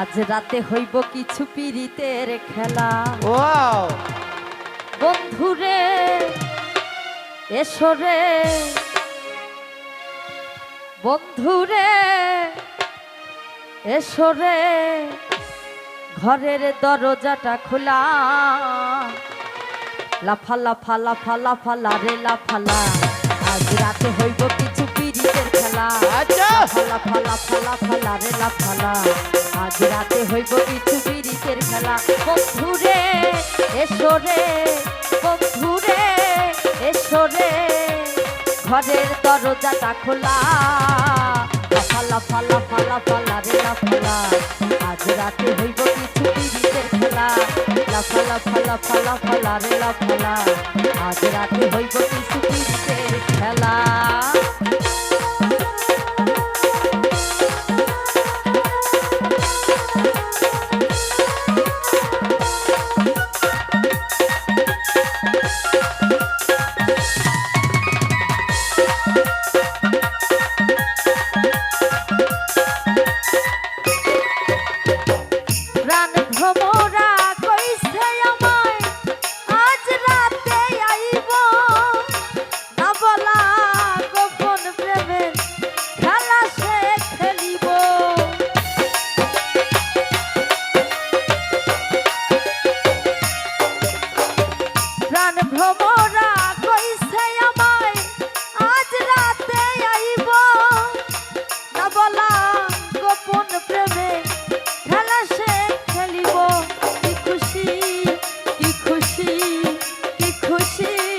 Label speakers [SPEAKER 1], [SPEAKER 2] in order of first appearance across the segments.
[SPEAKER 1] আজ রাতে হইব কিছু পিরিতের খেলা। বন্ধুরে এসো রে। বন্ধুরে এসো রে। ঘরের দরজাটা খোলা। লাফা লাফা লাফা লাফা লারে লাফালা আজ রাতে হইব কিছু খেলা
[SPEAKER 2] আচ্ছা।
[SPEAKER 1] ফালা ফালা ফালা ফালা রে লা, ফালা। আজ রাতে হইব কিছু বিরিতের খেলা। বন্ধুরে এসো রে বন্ধুরে এসো রে। ঘরের দরজাটা খোলা। ফালা ফালা ফালা ফালা রে লা, ফালা। আজ রাতে হইব কিছু বিরিতের খেলা। লা, ফালা ফালা ফালা ফালা রে লা, ফালা। আজ রাতে হইব কিছু বিরিতের খেলা। প্রাণ ভ্রমরা কইছে আমায়, আজ রাতে আইব। না বলা গোপন প্রেমে খেলা সে খেলিব। কি খুশি কি খুশি কি খুশি।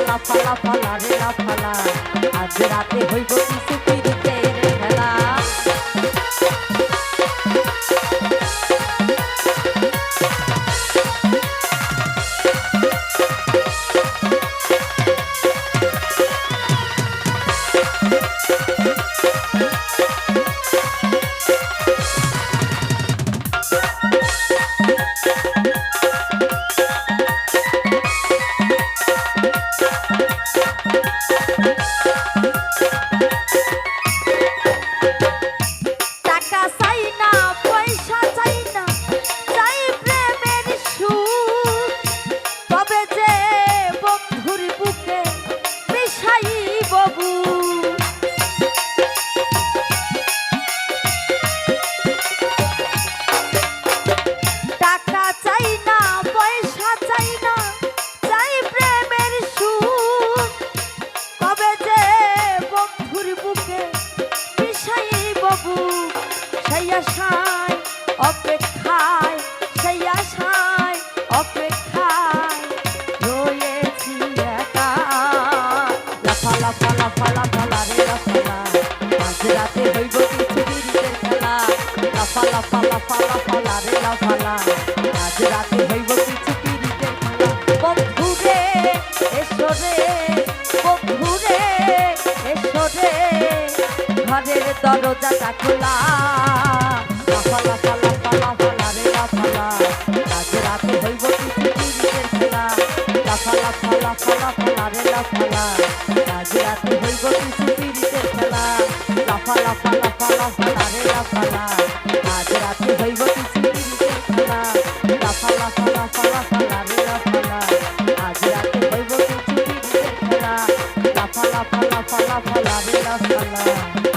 [SPEAKER 1] লাফা লাফা লাফা লাফা লারে লাফালা আজ রাতে হইব কিছু পিরিতের খেলা সেই আশায় অপেক্ষায় সেই আশায় অপেক্ষায় রয়েছি একা। লাফা লাফা লাফা লাফা লারে লাফালা আজ রাতে হইব কিছু বিরিতের খেলা। লাফা লাফা লাফা লাফা লারে লাফালা আজ রাতে হইব কিছু বিরিতের খেলা। বন্ধুরে এসো রে বন্ধুরে এসো রে। ঘরের দরজাটা খোলা। লাফা লাফা লাফা লারে লাফালা। আজ রাতে হইব কিছু বিরিতের খেলা। লাফা লাফা লাফা লাফা লারে লাফালা। আজ রাতে হইব কিছু বিরিতের খেলা। লাফা লাফা লাফা লাফা লারে লাফালা। আজ রাতে হইব কিছু বিরিতের খেলা। লাফা লাফা লাফা লাফা লারে লাফালা।